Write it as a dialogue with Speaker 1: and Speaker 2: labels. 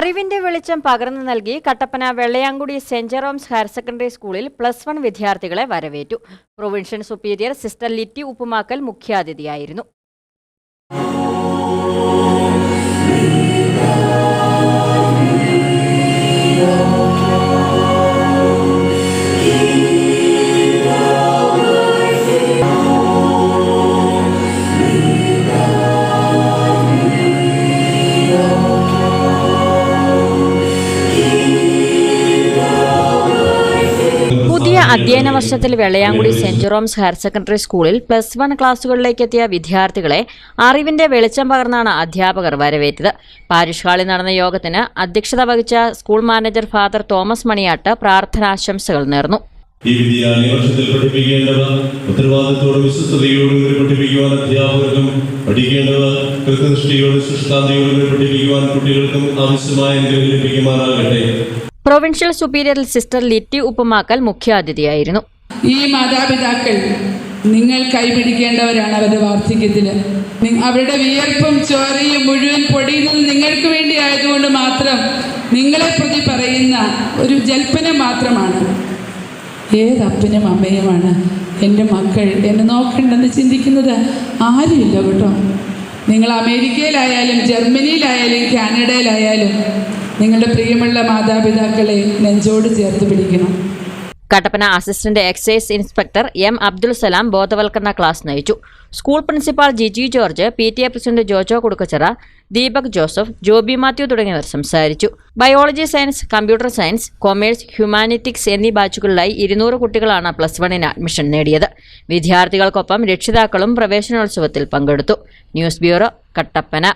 Speaker 1: അറിവിന്റെ വെളിച്ചം പകർന്നു നൽകി Kattappana Vellayamkudy Saint Jerome's higher secondary സ്കൂളിൽ പ്ലസ് വൺ വിദ്യാർത്ഥികളെ വരവേറ്റു. Provincial superior sister Litty Uppumakkal മുഖ്യാതിഥിയായിരുന്നു. അധ്യയന വർഷത്തിൽ Vellayamkudy Saint Jerome's higher secondary സ്കൂളിൽ പ്ലസ് വൺ ക്ലാസുകളിലേക്ക് എത്തിയ വിദ്യാർത്ഥികളെ അറിവിന്റെ വെളിച്ചം പകർന്നാണ് അധ്യാപകർ വരവേറ്റത്. പാരിഷ് ഹാളിൽ നടന്ന യോഗത്തിന് അധ്യക്ഷത വഹിച്ച school manager father Thomas Maniyatt പ്രാർത്ഥനാശംസകൾ നേർന്നു.
Speaker 2: ഈ വിദ്യാലയ വർഷത്തിൽ പഠിപ്പിക്കേണ്ടവ ഉത്തരവാദിത്തോടും വിശ്വസ്തയോടും കൂടി പഠിപ്പിക്കുവാൻ അധ്യാപകർക്കും പഠിക്കേണ്ടവ കൃത്യദൃഷ്ടിയോടും കൂടി പഠിപ്പിക്കുവാൻ കുട്ടികൾക്കും ആവശ്യമായ ലഭിക്കുമാറാകട്ടെ.
Speaker 1: Provincial superior sister Litty Uppumakkal മുഖ്യാതിഥിയായിരുന്നു
Speaker 3: ഈ മാതാപിതാക്കൾ നിങ്ങൾ കൈപിടിക്കേണ്ടവരാണ് അവരുടെ വാർദ്ധക്യത്തിൽ നി- അവരുടെ വിയർപ്പും ചോരയും മുഴുവൻ പൊടിയുന്നത് നിങ്ങൾക്ക് വേണ്ടി ആയതുകൊണ്ട് മാത്രം നിങ്ങളെ പ്രതി പറയുന്ന ഒരു ജൽപ്പനം മാത്രമാണ്. ഏതപ്പനും അമ്മയുമാണ് എന്റെ മക്കൾ എന്നെ നോക്കണ്ടെന്ന് ചിന്തിക്കുന്നത് ആരുമില്ല കേട്ടോ. നിങ്ങൾ അമേരിക്കയിലായാലും ജർമ്മനിയിലായാലും കാനഡയിലായാലും നിങ്ങളുടെ പ്രിയമുള്ള മാതാപിതാക്കളെ നെഞ്ചോട് ചേർത്ത് പിടിക്കണം.
Speaker 1: Kattappana assistant excise inspector M Abdul Salam ബോധവൽക്കരണ ക്ലാസ് നയിച്ചു. School principal Jiji George P T A president Jojo Kudukkachira Deepak Joseph Joby Mathew തുടങ്ങിയവർ സംസാരിച്ചു. Biology science computer science commerce humanities എന്നീ ബാച്ചുകളിലായി ഇരുന്നൂറ് കുട്ടികളാണ് പ്ലസ് വണ്ണിന് അഡ്മിഷൻ നേടിയത്. വിദ്യാർത്ഥികൾക്കൊപ്പം രക്ഷിതാക്കളും പ്രവേശനോത്സവത്തിൽ പങ്കെടുത്തു. News bureau Kattappana.